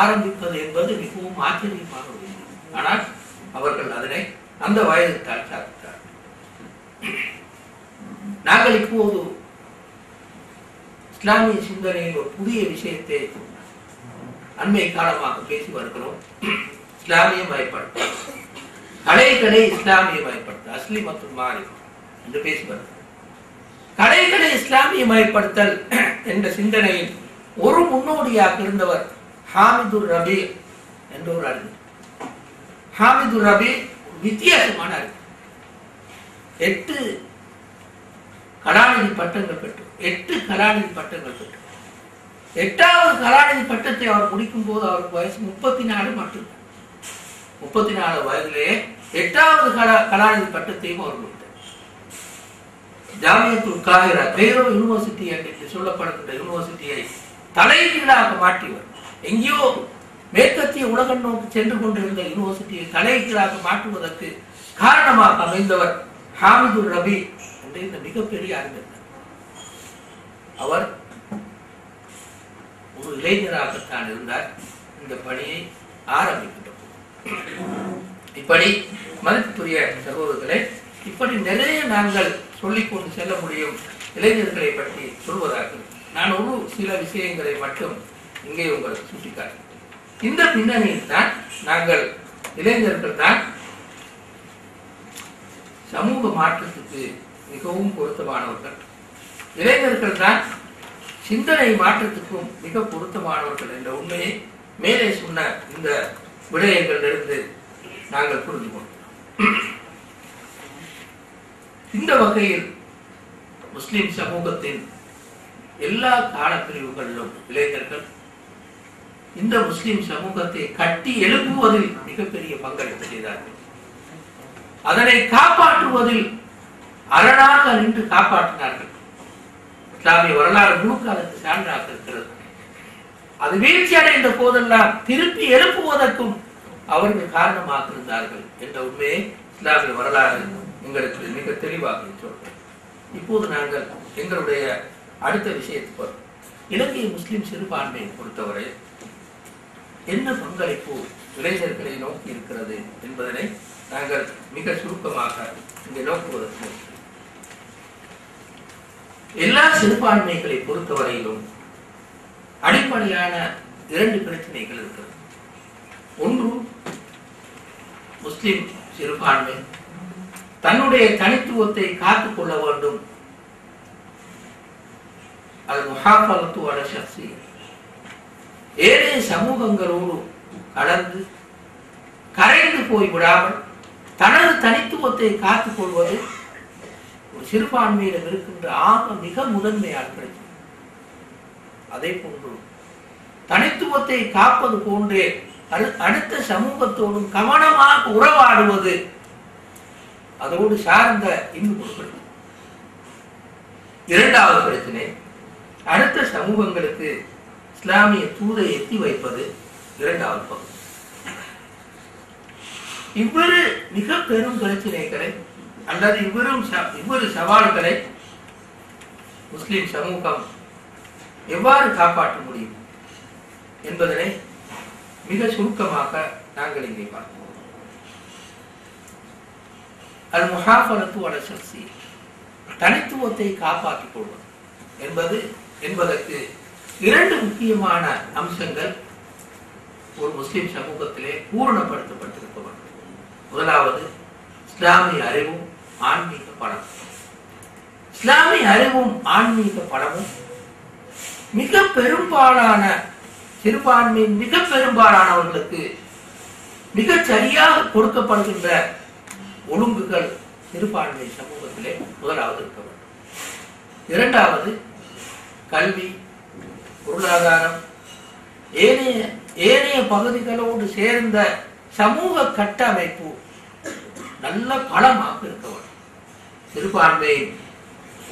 ஆரம்பிப்பது என்பது மிகவும் ஆச்சரியமான ஒரு ஆனால் அவர்கள் அதனை அந்த வயது சாதித்தார். நாங்கள் இப்போது இஸ்லாமிய சிந்தனையில் ஒரு புதிய விஷயத்தை அண்மை காலமாக பேசி வருகிறோம். இஸ்லாமிய மயப்படுத்தல் கடை கடை இஸ்லாமிய மயப்படுத்த அஸ்லி மற்றும் மாறி என்று பேசி வருகிறோம். கடை கடை இஸ்லாமிய மயப்படுத்தல் என்ற சிந்தனையில் ஒரு முன்னோடியாக இருந்தவர் ஹாமிதுர் ரபி என்ற ஒரு அறிஞர். ஹாமிதுர் ரபி வித்தியாசமான அறிஞர். எட்டு கலாநிதி பட்டங்கள் பெற்று எட்டு கலாநிதி பட்டங்கள் பெற்று எட்டாவது கலாநிதி பட்டத்தை அவர் முடிக்கும் போது அவருக்கு வயசு முப்பத்தி நாலு மட்டும். முப்பத்தி நாலு வயதிலே எட்டாவது கலா கலாநிதி பட்டத்தையும் அவர் முடித்தார். ஜாமியத்துல் காகிரா பெய்ரோ யூனிவர்சிட்டி என்று சொல்லப்படுகின்ற யூனிவர்சிட்டியை தலைகீழாக மாற்றிவர் எங்கேயோ மேற்கத்திய உலகம் நோக்கி சென்று கொண்டிருந்த யூனிவர்சிட்டியை தலைகீழாக மாற்றுவதற்கு காரணமாக அமைந்தவர் ஹாமிதுர் ரபி என்ற இந்த மிகப்பெரிய அறிஞர். அவர் ஒரு இளைஞராகத்தான் இருந்தார். இந்த பணியை ஆரம்பிக்கின்ற இப்படி மதிப்புரிய சகோதரர்களே இப்படி நிறைய நாங்கள் சொல்லிக்கொண்டு செல்ல முடியும். இளைஞர்களை பற்றி சொல்வதாக. நான் ஒரு சில விஷயங்களை மட்டும் இங்கே உங்களுக்கு சுட்டிக்காட்டு இந்த பின்னணியில் தான் நாங்கள் இளைஞர்கள் தான் சமூக மாற்றத்துக்கு மிகவும் பொருத்தமானவர்கள். இளைஞர்கள் தான் சிந்தனை மாற்றத்துக்கும் மிக பொருத்தமானவர்கள் என்ற உண்மையை மேலே சொன்ன இந்த விடயங்களிலிருந்து நாங்கள் புரிந்து கொண்டோம். இந்த வகையில் முஸ்லிம் சமூகத்தின் எல்லா காலப்பிரிவுகளிலும் இளைஞர்கள் இந்த முஸ்லிம் சமூகத்தை கட்டி எழுப்புவதில் மிகப்பெரிய பங்களிப்பு செய்தார்கள். அதனை காப்பாற்றுவதில் அரணாக நின்று காப்பாற்றினார்கள். இஸ்லாமிய வரலாறு முழுக்க அதற்கு சான்றாக இருக்கிறது. அது வீழ்ச்சி அடைந்த போதெல்லாம் திருப்பி எழுப்புவதற்கும் அவர்கள் காரணமாக இருந்தார்கள் என்ற உண்மையை இஸ்லாமிய வரலாறு எங்களுக்கு மிக தெளிவாக சொல்றோம் இப்போது நாங்கள் எங்களுடைய அடுத்த விஷயத்துக்கு வரும். இலங்கை முஸ்லிம் சிறுபான்மையை பொறுத்தவரை என்ன பங்களிப்பு இளைஞர்களை நோக்கி இருக்கிறது என்பதனை நாங்கள் மிக சுருக்கமாக இங்கே நோக்குவதற்கு எல்லா சிறுபான்மைகளை பொறுத்தவரையிலும் அடிப்படையான இரண்டு பிரச்சனைகள் இருக்கிறது. ஒன்று முஸ்லிம் சிறுபான்மை தன்னுடைய தனித்துவத்தை காத்துக் கொள்ள வேண்டும். அது முகாபலத்து வர சக்தி ஏனைய சமூகங்களோடு கலந்து கரைந்து போய் விடாமல் தனது தனித்துவத்தை காத்துக் கொள்வது ஒரு சிறுபான்மையிடம் இருக்கின்ற ஆக மிக முதன்மையான பிரச்சனை அதே போன்று தனித்துவத்தை காப்பது போன்றே அடு- அடுத்த சமூகத்தோடும் கவனமாக உறவாடுவது அதோடு சார்ந்த இன்னும் ஒரு பிரச்சனை இரண்டாவது பிரச்சனை அடுத்த சமூகங்களுக்கு இஸ்லாமிய தூதை எத்தி வைப்பது இரண்டாவது பகுதி. இவ்விரு மிக பெரும் பிரச்சனைகளை அல்லது இவ்விரும் ச- இவ்விரு சவால்களை முஸ்லிம் சமூகம் எவ்வாறு காப்பாற்ற முடியும் என்பதனை மிக சுருக்கமாக நாங்கள் இங்கே பார்ப்போம். அது முஹாஃபலத்து வளர்ச்சி தனித்துவத்தை காப்பாற்றிக் கொள்வது என்பது என்பதற்கு இரண்டு முக்கியமான அம்சங்கள் ஒரு முஸ்லிம் சமூகத்திலே பூரணப்படுத்தப்பட்டிருக்க வேண்டும் முதலாவது இஸ்லாமிய அறிவும் ஆன்மீக படம் இஸ்லாமிய அறிவும் ஆன்மீக படமும் மிக பெரும்பாலான சிறுபான்மையின் மிக பெரும்பாலானவர்களுக்கு மிகச் சரியாக கொடுக்கப்படுகின்ற ஒழுங்குகள் சிறுபான்மை சமூகத்திலே முதலாவது இருக்க வேண்டும். இரண்டாவது கல்வி பொருளாதாரம். ஏனைய ஏனைய பகுதிகளோடு சேர்ந்த சமூக கட்டமைப்பு நல்ல பலமாக இருக்க வேண்டும் சிறுபான்மை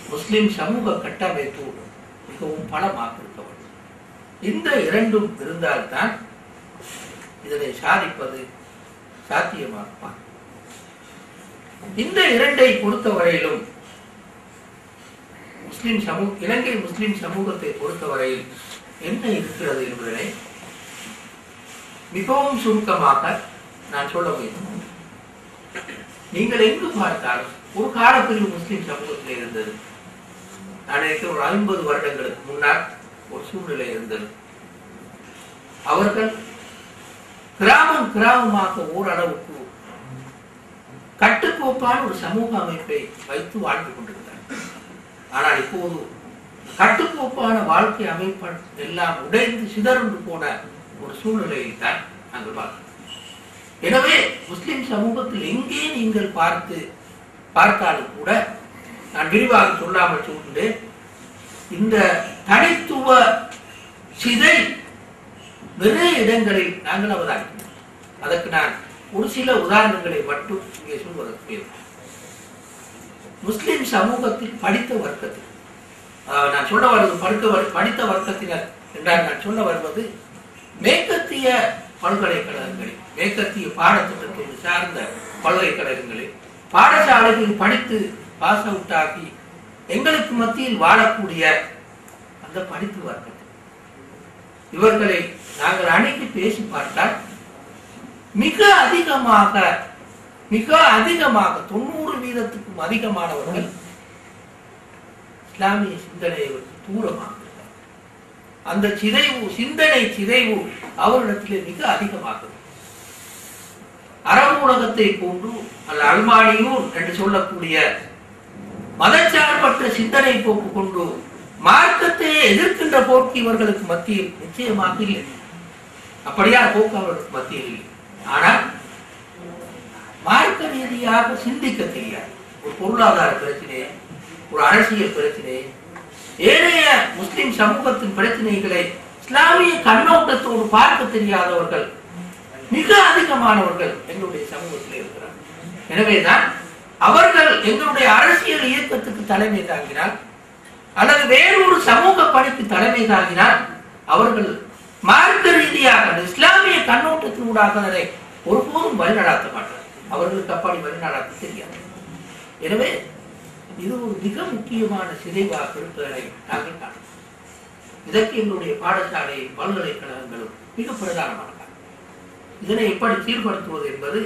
முஸ்லிம் சமூக கட்டமைப்பு மிகவும் பலமாக இருக்க வேண்டும் இந்த இரண்டும் இருந்தால்தான் இதனை சாதிப்பது சாத்தியமாகுமா? இந்த இரண்டை பொறுத்தவரையிலும் முஸ்லிம் சமூக இலங்கை முஸ்லிம் சமூகத்தை பொறுத்தவரையில் என்ன இருக்கிறது என்பதனை மிகவும் சுருக்கமாக நான் சொல்ல வேண்டும் நீங்கள் எங்கு பார்த்தாலும் ஒரு காலத்தில் முஸ்லிம் சமூகத்தில் இருந்தது. நான் ஒரு ஐம்பது வருடங்களுக்கு முன்னால் ஒரு சூழ்நிலை இருந்தது. அவர்கள் கிராமம் கிராமமாக ஓரளவுக்கு கட்டுக்கோப்பான ஒரு சமூக அமைப்பை வைத்து வாழ்ந்து கொண்டிருந்தார் ஆனால் இப்போது கட்டுக்கோப்பான வாழ்க்கை அமைப்பு எல்லாம் உடைந்து சிதறந்து போன ஒரு சூழ்நிலையை தான் நாங்கள் பார்க்கிறோம். எனவே முஸ்லிம் சமூகத்தில் எங்கே நீங்கள் பார்த்து பார்த்தாலும் கூட நான் விரிவாக சொல்லாமல் சொல்கிறேன். இந்த தனித்துவ சிதை நிறைய இடங்களில் நாங்கள் அவதானிக்கிறோம். அதற்கு நான் ஒரு சில உதாரணங்களை மட்டும் இங்கே சொல்வதற்கு முஸ்லிம் சமூகத்தில் படித்த வர்க்கத்தில். நான் சொல்ல வருவது படுத்த படித்த வர்க்கத்தினர் என்றால் நான் சொல்ல வருவது மேற்கத்திய பல்கலைக்கழகங்களில் மேற்கத்திய பாடத்திட்டத்தை சார்ந்த பல்கலைக்கழகங்களில் பாடசாலைகளில் படித்து பாஸ் அவுட் ஆகி எங்களுக்கு மத்தியில் வாழக்கூடிய அந்த படிப்பு வர்க்கத்தில். இவர்களை நாங்கள் அணைத்து பேசி பார்த்தால் மிக அதிகமாக மிக அதிகமாக தொண்ணூறு வீதத்துக்கும் அதிகமானவர்கள் இஸ்லாமிய சிந்தனையை தூரமாக அந்த சிதைவு சிந்தனை சிதைவு அவரிடத்திலே மிக அதிகமாகும் அரபு உலகத்தை போன்று அல்ல அல்மானியூர் என்று சொல்லக்கூடிய மதச்சார்பற்ற சிந்தனை போக்கு கொண்டு மார்க்கத்தை எதிர்க்கின்ற போக்கு இவர்களுக்கு மத்தியில் நிச்சயமாக இல்லை. அப்படியான போக்கு அவர்களுக்கு மத்தியில் இல்லை. ஆனால் மார்க்க ரீதியாக சிந்திக்க தெரியாது ஒரு பொருளாதார பிரச்சனை ஒரு அரசியல் பிரச்சனை ஏனைய முஸ்லிம் சமூகத்தின் பிரச்சனைகளை இஸ்லாமிய கண்ணோட்டத்தோடு பார்க்க தெரியாதவர்கள் மிக அதிகமானவர்கள் எங்களுடைய சமூகத்தில் இருக்கிறார். எனவேதான் அவர்கள் எங்களுடைய அரசியல் இயக்கத்துக்கு தலைமை தாங்கினால் அல்லது வேறொரு சமூக பணிக்கு தலைமை தாங்கினால் அவர்கள் மார்க்க ரீதியாக இஸ்லாமிய கண்ணோட்டத்தினூடாக அதனை ஒருபோதும் வழிநடாத்த மாட்டார் அவர்களுக்கு தப்பாடி வழிநடாத்த தெரியாது. எனவே இது ஒரு மிக முக்கியமான சிதைவாக இருப்பதை நாங்கள் காணலாம். இதற்கு எங்களுடைய பாடசாலை பல்கலைக்கழகங்களும் மிக பிரதானமான இதனை எப்படி சீர்படுத்துவது என்பது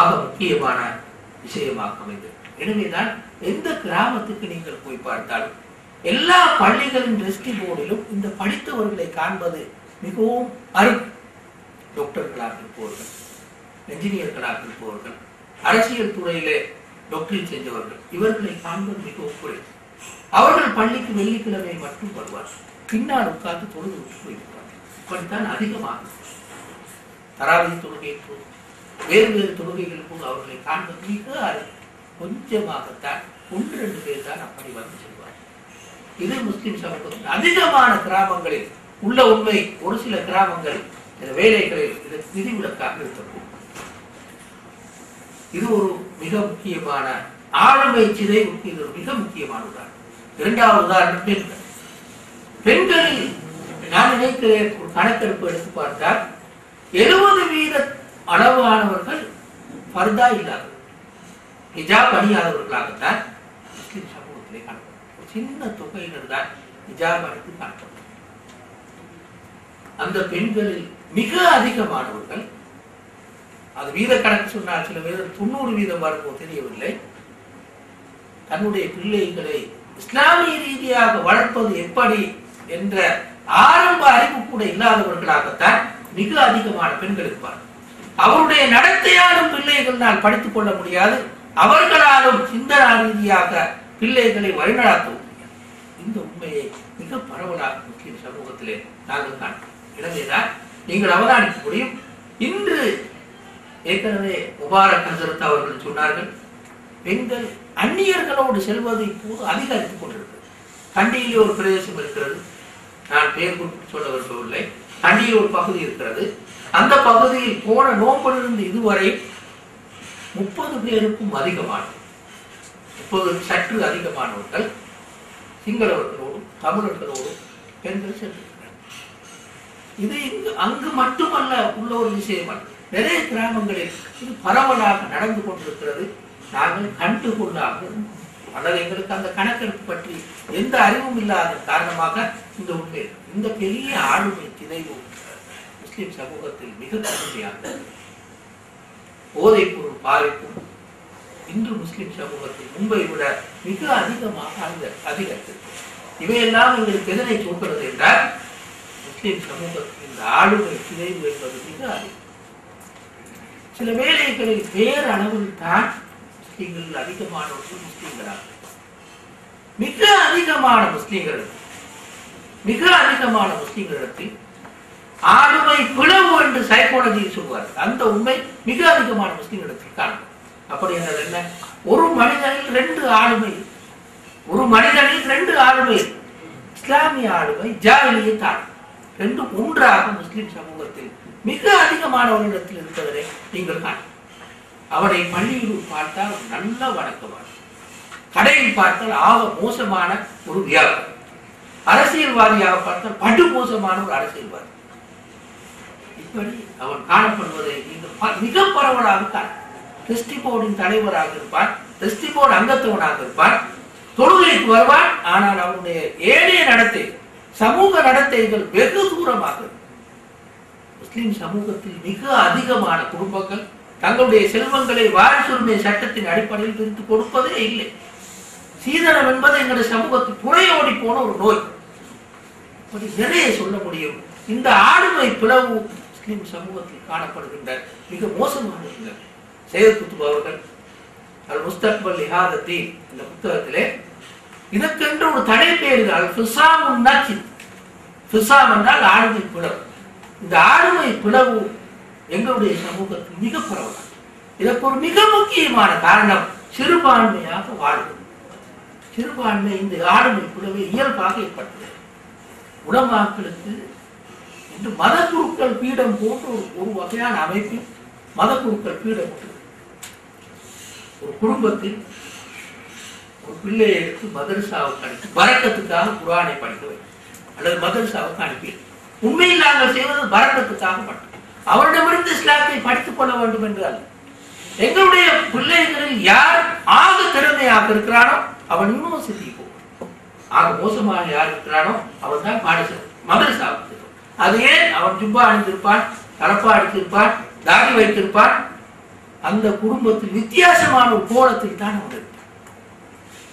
ஆக முக்கியமான விஷயமாக அமைந்தது. எனவேதான் எந்த கிராமத்துக்கு நீங்கள் போய் பார்த்தாலும் எல்லா பள்ளிகளின் ரெஸ்டி போர்டிலும் இந்த படித்தவர்களை காண்பது மிகவும் அருமை. டாக்டர்களாக இருப்பவர்கள் என்ஜினியர்களாக இருப்பவர்கள் அரசியல் துறையிலே டாக்டரில் செஞ்சவர்கள் இவர்களை காண்பது மிகவும் குறைவு. அவர்கள் பள்ளிக்கு வெள்ளிக்கிழமை மட்டும் வருவார் பின்னால் உட்கார்ந்து பொழுது விட்டு போயிருப்பார் இப்படித்தான் அதிகமாக. தராவதி தொழுகை போது வேறு வேறு தொழுகைகள் போது அவர்களை காண்பது மிக கொஞ்சமாகத்தான் ஒன்று ரெண்டு பேர் தான் அப்படி வந்து செல்வார் இது முஸ்லிம் சமூகத்தில் அதிகமான கிராமங்களில் உள்ள உண்மை. ஒரு சில கிராமங்கள் இந்த வேலைகளில் இது விதிவிலக்காக இருக்கக்கூடும். இது ஒரு மிக முக்கியமான ஆளுமை சிதை இது ஒரு மிக முக்கியமான உதாரணம். இரண்டாவது உதாரணம் பெண்கள். பெண்களில் நான் நினைக்கிறேன் கணக்கெடுப்பு எடுத்து பார்த்தால் எழுபது வீத அளவானவர்கள் பர்தா இல்லாதவர்கள். ஹிஜாப் அணியாதவர்களாகத்தான் முஸ்லிம் சமூகத்திலே காணப்படும் ஒரு சின்ன தொகையினர் தான் ஹிஜாப் அணிந்து காணப்படும் அந்த பெண்களில் மிக அதிகமானவர்கள் அது வீத கணக்கு சொன்னால் சில பேர் தொண்ணூறு வீதம் வரும்போது தெரியவில்லை. தன்னுடைய பிள்ளைகளை இஸ்லாமிய ரீதியாக வளர்ப்பது எப்படி என்ற ஆரம்ப அறிவு கூட இல்லாதவர்களாகத்தான் மிக அதிகமான பெண்கள் இருப்பார் அவருடைய நடத்தையாலும் பிள்ளைகளால் படித்துக் கொள்ள முடியாது. அவர்களாலும் சிந்தனா ரீதியாக பிள்ளைகளை வழிநடாத்த முடியாது. இந்த உண்மையை மிக பரவலாக முஸ்லிம் சமூகத்திலே நாங்கள் காண்கிறோம். எனவேதான் நீங்கள் அவதானிக்க முடியும். இன்று ஏற்கனவே முபாரக் ஹசரத் அவர்கள் சொன்னார்கள் பெண்கள் அந்நியர்களோடு செல்வது இப்போது அதிகரித்துக் கொண்டிருக்கிறது. தண்டியிலே ஒரு பிரதேசம் இருக்கிறது. நான் பெயர் குறிப்பிட்டு சொல்ல விரும்பவில்லை. தண்டியில் ஒரு பகுதி இருக்கிறது. அந்த பகுதியில் போன நோம்பிலிருந்து இதுவரை முப்பது பேருக்கும் அதிகமானது முப்பது சற்று அதிகமானவர்கள் சிங்களவர்களோடும் தமிழர்களோடும் பெண்கள் சென்றிருக்கிறார் இது இங்கு அங்கு மட்டுமல்ல உள்ள ஒரு விஷயம் அல்ல நிறைய கிராமங்களில் இது பரவலாக நடந்து கொண்டிருக்கிறது. நாங்கள் கண்டு கண்டுகொள்ளாக அல்லது எங்களுக்கு அந்த கணக்கெடுப்பு பற்றி எந்த அறிவும் இல்லாத காரணமாக இந்த உண்மை இந்த பெரிய ஆளுமை சிதைவு முஸ்லிம் சமூகத்தில் மிக கடுமையாக போதைப் பொருள் பாதிப்பும் இன்று முஸ்லிம் சமூகத்தில் மும்பை விட மிக அதிகமாக அதிக இவையெல்லாம் எங்களுக்கு எதனை சொல்கிறது என்றால் முஸ்லிம் சமூகத்தில் இந்த ஆளுமை சிதைவு என்பது மிக அதிகம். சில வேளைகளில் பேரளவில் தான் முஸ்லீம்கள் அதிகமானவர்கள் முஸ்லீம்களாக மிக அதிகமான முஸ்லீம்கள் மிக அதிகமான முஸ்லீம்களிடத்தில் ஆளுமை பிளவு என்று சைக்காலஜி சொல்வார்கள் அந்த உண்மை மிக அதிகமான முஸ்லீம்களிடத்தில் காணும் அப்படி என்றது என்ன? ஒரு மனிதனில் ரெண்டு ஆளுமை ஒரு மனிதனில் ரெண்டு ஆளுமை இஸ்லாமிய ஆளுமை ஜாகிலிய தாழ்மை ரெண்டும் ஒன்றாக முஸ்லிம் சமூகத்தில் மிக அதிகமானவனிடத்தில் இருப்பதனை நீங்கள் தான் அவரை பள்ளியில் பார்த்தால் நல்ல வணக்கவான் கடையில் பார்த்தால் ஆக மோசமான ஒரு வியாபாரம் அரசியல்வாதியாக பார்த்தால் படு மோசமான ஒரு அரசியல்வாதி. இப்படி அவன் காணப்படுவதை நீங்கள் ப- மிக பரவலாக கிறிஸ்டி போர்டின் தலைவராக இருப்பான் கிறிஸ்டி போர்டு அங்கத்தவனாக இருப்பான் தொழுகைக்கு வருவான் ஆனால் அவனுடைய ஏனைய நடத்தை சமூக நடத்தைகள் வெகு தூரமாக இருக்கும். முஸ்லிம் சமூகத்தில் மிக அதிகமான குடும்பங்கள் தங்களுடைய செல்வங்களை வாரிசுரிமை சட்டத்தின் அடிப்படையில் பிரித்து கொடுப்பதே இல்லை. சீதனம் என்பது எங்களுடைய சமூகத்தில் புறையோடி போன ஒரு நோய். அப்படி நிறைய சொல்ல முடியும். இந்த ஆளுமை பிளவு முஸ்லிம் சமூகத்தில் காணப்படுகின்ற மிக மோசமான நிலை செயல் குத்துபு அவர்கள் அல் முஸ்தக்பல் லிஹாதத்தி இந்த புத்தகத்திலே இதற்கென்று ஒரு தடை பெயர்கள் ஃபிசாம் என்றால் ஆளுமை பிளவு. இந்த ஆளுமை பிளவு எங்களுடைய சமூகத்தில் மிக பரவலாம் இதற்கு ஒரு மிக முக்கியமான காரணம் சிறுபான்மையாக வாழ்வது. சிறுபான்மை இந்த ஆளுமை பிளவை இயல்பாக ஏற்பட்டது. உலமாக்களுக்கு இன்று மத குருக்கள் பீடம் போன்ற ஒரு ஒரு வகையான அமைப்பில் மத குருக்கள் பீடம் போட்டு ஒரு குடும்பத்தில் ஒரு பிள்ளையை எடுத்து மதரசாவுக்கு அனுப்பி வரக்கத்துக்காக குரானை படிக்க அல்லது மதரசாவுக்கு அனுப்பி உண்மையில் நாங்கள் செய்வது பரக்கத்துக்காக மட்டும் அவரிடமிருந்து இஸ்லாத்தை படித்துக் கொள்ள வேண்டும் என்று அல்ல எங்களுடைய பிள்ளைகளில் யார் ஆக திறமையாக இருக்கிறானோ அவன் இன்னும் சித்தி ஆக மோசமாக யார் இருக்கிறானோ அவன் தான் பாடசாலை மதரசாவுக்கு செல்வான். அது ஏன்? அவன் ஜுப்பா அணிந்திருப்பான் தலப்பா அடித்திருப்பான் தாடி வைத்திருப்பான். அந்த குடும்பத்தில் வித்தியாசமான ஒரு கோலத்தில் தான் அவன் இருப்பான்.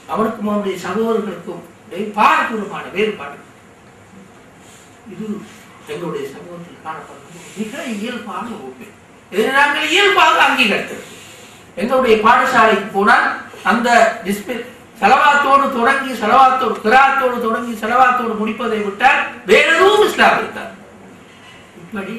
அவனுக்கும் அவனுடைய சகோதரர்களுக்கும் இடையே பாரதூரமான வேறுபாடு. இது எங்களுடைய சமூகத்தில் காணப்படுவது மிக இயல்பான உண்மை இதை நாங்கள் இயல்பாக அங்கீகரித்தோம். எங்களுடைய பாடசாலைக்கு போனால் அந்த டிஸ்பிள் செலவாத்தோடு தொடங்கி செலவாத்தோடு கிராத்தோடு தொடங்கி செலவாத்தோடு முடிப்பதை விட்டால் வேற எதுவும் இஸ்லாம் இருக்கார் இப்படி